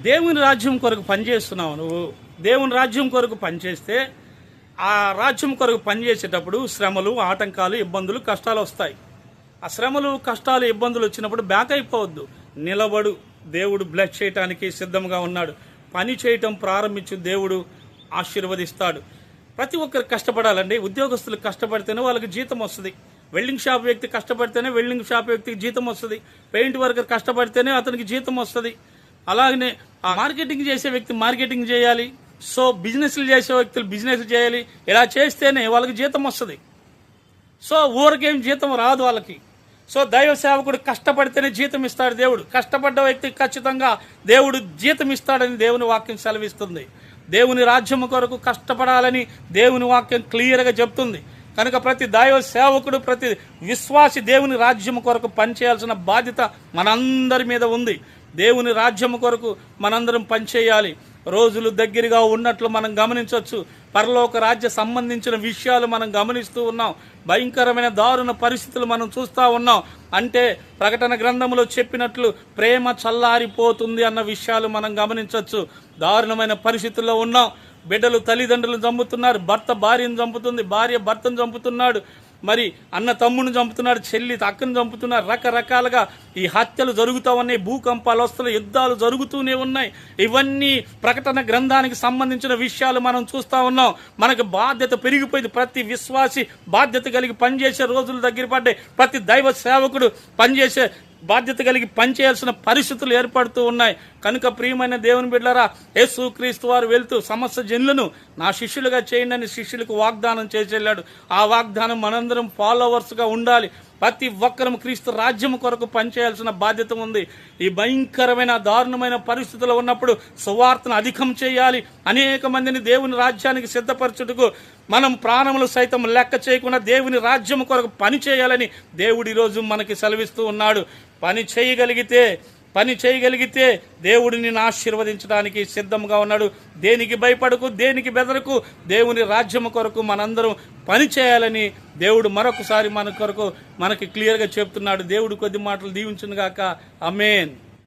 దేవుని రాజ్యం కొరకు పనిచేస్తున్నావు నువ్వు. దేవుని రాజ్యం కొరకు పనిచేస్తే ఆ రాజ్యం కొరకు పనిచేసేటప్పుడు శ్రమలు ఆటంకాలు ఇబ్బందులు కష్టాలు వస్తాయి. ఆ శ్రమలు కష్టాలు ఇబ్బందులు వచ్చినప్పుడు బ్యాక్ అయిపోవద్దు. నిలబడు. దేవుడు బ్లెస్ చేయటానికి సిద్ధంగా ఉన్నాడు. పని చేయటం ప్రారంభించు దేవుడు ఆశీర్వదిస్తాడు. ప్రతి ఒక్కరు కష్టపడాలండి. ఉద్యోగస్తులు కష్టపడితేనే వాళ్ళకి జీతం వస్తుంది. వెల్డింగ్ షాప్ వ్యక్తి కష్టపడితేనే వెల్డింగ్ షాప్ వ్యక్తికి జీతం వస్తుంది. పెయింట్ వర్కర్ కష్టపడితేనే అతనికి జీతం వస్తుంది. అలాగనే ఆ మార్కెటింగ్ చేసే వ్యక్తి మార్కెటింగ్ చేయాలి. సో బిజినెస్లు చేసే వ్యక్తులు బిజినెస్ చేయాలి. ఇలా చేస్తేనే వాళ్ళకి జీతం వస్తుంది. సో ఊరికేం జీతం రాదు వాళ్ళకి. సో దైవ సేవకుడు కష్టపడితేనే జీతం ఇస్తాడు దేవుడు. కష్టపడ్డ వ్యక్తికి ఖచ్చితంగా దేవుడు జీతం ఇస్తాడని దేవుని వాక్యం సెలవిస్తుంది. దేవుని రాజ్యం కొరకు కష్టపడాలని దేవుని వాక్యం క్లియర్గా చెప్తుంది. కనుక ప్రతి దైవ సేవకుడు ప్రతి విశ్వాసి దేవుని రాజ్యం కొరకు పనిచేయాల్సిన బాధ్యత మనందరి మీద ఉంది. దేవుని రాజ్యము కొరకు మనందరం పనిచేయాలి. రోజులు దగ్గరగా ఉన్నట్లు మనం గమనించవచ్చు. పరలోక రాజ్య సంబంధించిన విషయాలు మనం గమనిస్తూ ఉన్నాం. భయంకరమైన దారుణ పరిస్థితులు మనం చూస్తూ ఉన్నాం. అంటే ప్రకటన గ్రంథంలో చెప్పినట్లు ప్రేమ చల్లారిపోతుంది అన్న విషయాలు మనం గమనించవచ్చు. దారుణమైన పరిస్థితుల్లో ఉన్నాం. బిడ్డలు తల్లిదండ్రులు చంపుతున్నారు. భర్త భార్యను చంపుతుంది. భార్య భర్తను చంపుతున్నాడు. మరి అన్న తమ్ముని చంపుతున్నారు చెల్లి అక్కను చంపుతున్నారు రకరకాలుగా ఈ హత్యలు జరుగుతూ ఉన్నాయి భూకంపాలు వస్తున్నాయి యుద్ధాలు జరుగుతూనే ఉన్నాయి. ఇవన్నీ ప్రకటన గ్రంథానికి సంబంధించిన విషయాలు మనం చూస్తూ ఉన్నాం. మనకు బాధ్యత పెరిగిపోయింది. ప్రతి విశ్వాసి బాధ్యత కలిగి పనిచేసే రోజులు దగ్గర పడ్డాయి. ప్రతి దైవ సేవకుడు పనిచేసే బాధ్యత కలిగి పనిచేయాల్సిన పరిస్థితులు ఏర్పడుతూ ఉన్నాయి. కనుక ప్రియమైన దేవుని బిడ్డలారా యేసు క్రీస్తు వారు వెళ్తూ సమస్త జనులను నా శిష్యులుగా చేయండి అని శిష్యులకు వాగ్దానం చేసి వెళ్ళాడు. ఆ వాగ్దానం మనందరం ఫాలోవర్స్గా ఉండాలి. ప్రతి ఒక్కరం క్రీస్తు రాజ్యం కొరకు పనిచేయాల్సిన బాధ్యత ఉంది. ఈ భయంకరమైన దారుణమైన పరిస్థితులు ఉన్నప్పుడు సువార్తను అధికం చేయాలి. అనేక మందిని దేవుని రాజ్యానికి సిద్ధపరచుటకు మనం ప్రాణములు సైతం లెక్క చేయకుండా దేవుని రాజ్యం కొరకు పని చేయాలని దేవుడు ఈరోజు మనకి సెలవిస్తూ ఉన్నాడు. పని చేయగలిగితే పని చేయగలిగితే దేవుడు నిన్ను ఆశీర్వదించడానికి సిద్ధంగా ఉన్నాడు. దేనికి భయపడకు దేనికి బెదరకు దేవుని రాజ్యం కొరకు మనందరం పని చేయాలని దేవుడు మరొకసారి మన కొరకు మనకి క్లియర్గా చెప్తున్నాడు. దేవుడు కొద్ది మాటలు దీవించును గాక అమేన్